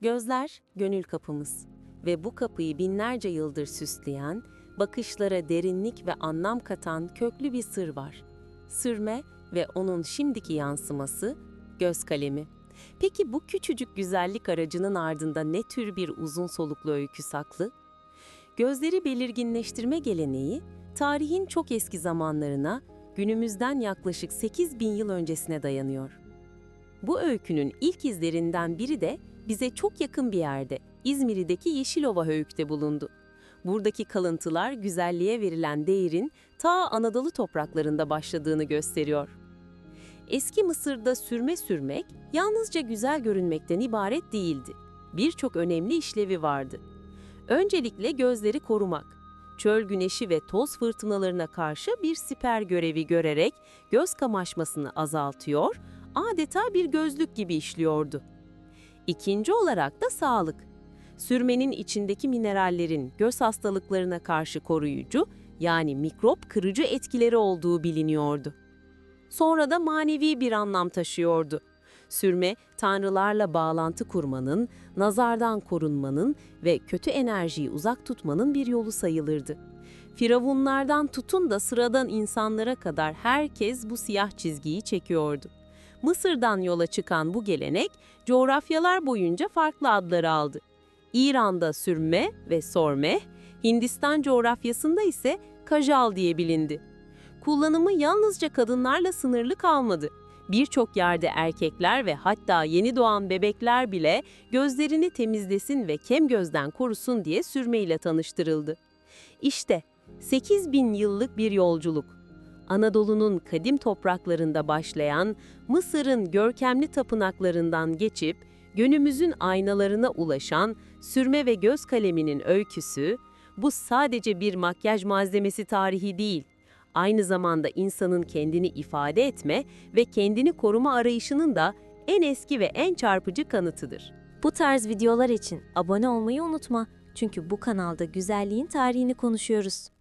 Gözler gönül kapımız ve bu kapıyı binlerce yıldır süsleyen, bakışlara derinlik ve anlam katan köklü bir sır var. Sürme ve onun şimdiki yansıması göz kalemi. Peki bu küçücük güzellik aracının ardında ne tür bir uzun soluklu öykü saklı? Gözleri belirginleştirme geleneği, tarihin çok eski zamanlarına, günümüzden yaklaşık 8 bin yıl öncesine dayanıyor. Bu öykünün ilk izlerinden biri de bize çok yakın bir yerde, İzmir'deki Yeşilova Höyük'te bulundu. Buradaki kalıntılar güzelliğe verilen değerin ta Anadolu topraklarında başladığını gösteriyor. Eski Mısır'da sürme sürmek yalnızca güzel görünmekten ibaret değildi. Birçok önemli işlevi vardı. Öncelikle gözleri korumak. Çöl güneşi ve toz fırtınalarına karşı bir siper görevi görerek göz kamaşmasını azaltıyor, adeta bir gözlük gibi işliyordu. İkinci olarak da sağlık. Sürmenin içindeki minerallerin göz hastalıklarına karşı koruyucu, yani mikrop kırıcı etkileri olduğu biliniyordu. Sonra da manevi bir anlam taşıyordu. Sürme, tanrılarla bağlantı kurmanın, nazardan korunmanın ve kötü enerjiyi uzak tutmanın bir yolu sayılırdı. Firavunlardan tutun da sıradan insanlara kadar herkes bu siyah çizgiyi çekiyordu. Mısır'dan yola çıkan bu gelenek coğrafyalar boyunca farklı adları aldı. İran'da sürme ve sorme, Hindistan coğrafyasında ise kajal diye bilindi. Kullanımı yalnızca kadınlarla sınırlı kalmadı. Birçok yerde erkekler ve hatta yeni doğan bebekler bile gözlerini temizlesin ve kem gözden korusun diye sürmeyle tanıştırıldı. İşte 8 bin yıllık bir yolculuk. Anadolu'nun kadim topraklarında başlayan, Mısır'ın görkemli tapınaklarından geçip, günümüzün aynalarına ulaşan sürme ve göz kaleminin öyküsü, bu sadece bir makyaj malzemesi tarihi değil, aynı zamanda insanın kendini ifade etme ve kendini koruma arayışının da en eski ve en çarpıcı kanıtıdır. Bu tarz videolar için abone olmayı unutma. Çünkü bu kanalda güzelliğin tarihini konuşuyoruz.